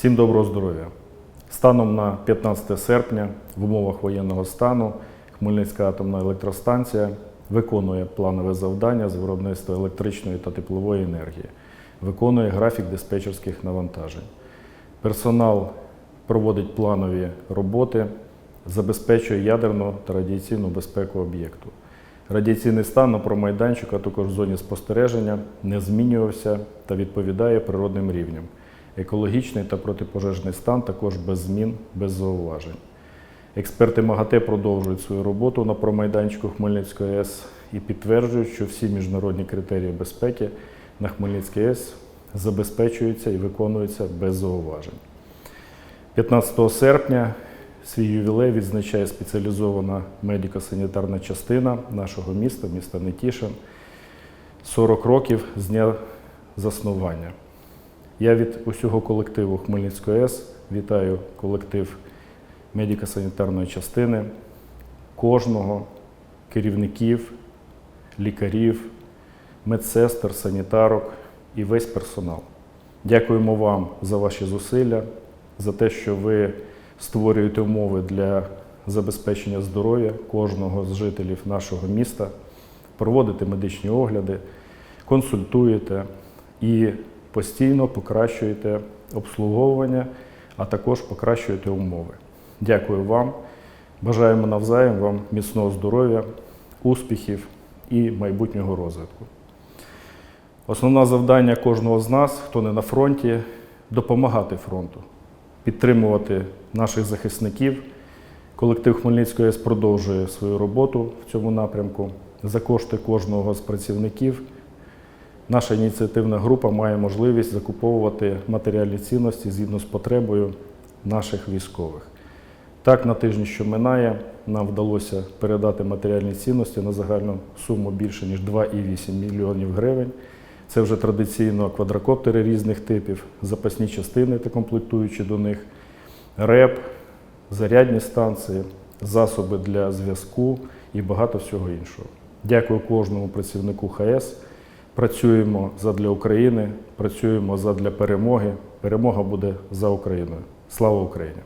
Всім доброго здоров'я! Станом на 15 серпня в умовах воєнного стану Хмельницька атомна електростанція виконує планове завдання з виробництва електричної та теплової енергії, виконує графік диспетчерських навантажень. Персонал проводить планові роботи, забезпечує ядерну та радіаційну безпеку об'єкту. Радіаційний стан на промайданчику, а також в зоні спостереження не змінювався та відповідає природним рівням. Екологічний та протипожежний стан також без змін, без зауважень. Експерти МАГАТЕ продовжують свою роботу на промайданчику Хмельницької АЕС і підтверджують, що всі міжнародні критерії безпеки на Хмельницькій АЕС забезпечуються і виконуються без зауважень. 15 серпня свій ювілей відзначає спеціалізована медико-санітарна частина нашого міста, міста Нетішин. 40 років з дня заснування. Я від усього колективу Хмельницької АЕС вітаю колектив медико-санітарної частини, кожного, керівників, лікарів, медсестер, санітарок і весь персонал. Дякуємо вам за ваші зусилля, за те, що ви створюєте умови для забезпечення здоров'я кожного з жителів нашого міста, проводите медичні огляди, консультуєте і постійно покращуєте обслуговування, а також покращуєте умови. Дякую вам. Бажаємо навзаєм вам міцного здоров'я, успіхів і майбутнього розвитку. Основне завдання кожного з нас, хто не на фронті, допомагати фронту, підтримувати наших захисників. Колектив Хмельницької АЕС продовжує свою роботу в цьому напрямку. За кошти кожного з працівників наша ініціативна група має можливість закуповувати матеріальні цінності згідно з потребою наших військових. Так, на тижні, що минає, нам вдалося передати матеріальні цінності на загальну суму більше ніж 2,8 мільйонів гривень. Це вже традиційно квадрокоптери різних типів, запасні частини та комплектуючі до них, РЕП, зарядні станції, засоби для зв'язку і багато всього іншого. Дякую кожному працівнику ХАЕС. Працюємо задля України, працюємо задля перемоги. Перемога буде за Україною. Слава Україні!